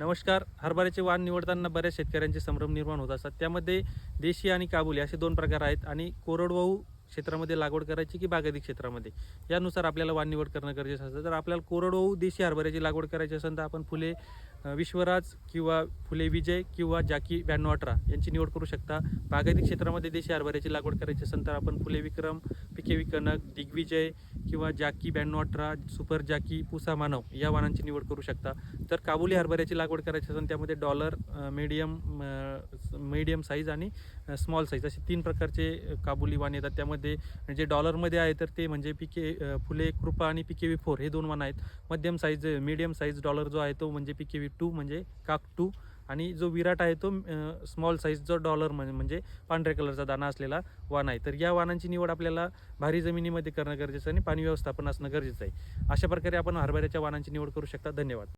नमस्कार. हरभऱ्याचे वाण निवडताना बऱ्याच शेतकऱ्यांचे संभ्रम निर्माण होत असतात. त्यामध्ये देशी आणि काबुली असे दोन प्रकार आहेत आणि कोरडवाहू क्षेत्रामध्ये लागवड करायची की बागायती क्षेत्रामध्ये? यानुसार आपल्याला वाण निवड करणं गरजेचं असतं. जर आपल्याला कोरडवाहू देशी हरभऱ्याची लागवड करायची असेल तर आपण फुले विश्वराज किंवा फुले विजय किंवा जाकी ब्याण्णव अठरा यांची निवड करू शकता. बागायती क्षेत्रामध्ये देशी हरभऱ्याची लागवड करायची असेल तर आपण फुले विक्रम पिके विकनक दिग्विजय किंवा जाकी ब्याण्णव अठरा सुपर जाकी पुसा मानव या वाणांची निवड करू शकता. तर काबुली हरभऱ्याची लागवड करायची असेल त्यामध्ये डॉलर मीडियम मीडियम साईज आणि स्मॉल साईज असे तीन प्रकारचे काबुली वाण येतात. त्यामध्ये जे डॉलरमध्ये आहे तर ते म्हणजे पिके फुले कृपा आणि पिके वी फोर हे दोन वाण आहेत. मध्यम साईज मीडियम साईज डॉलर जो आहे तो म्हणजे पिके वी टू म्हणजे काक टू. आणि जो विराट आहे तो स्मॉल साईज जो डॉलर म्हणजे म्हणजे पांढऱ्या कलरचा दाना असलेला वाण आहे. तर या वाणांची निवड आपल्याला भारी जमिनीमध्ये करणं गरजेचं आणि पाणी व्यवस्थापन असणं गरजेचं आहे. अशा प्रकारे आपण हरभऱ्याच्या वाणांची निवड करू शकता. धन्यवाद.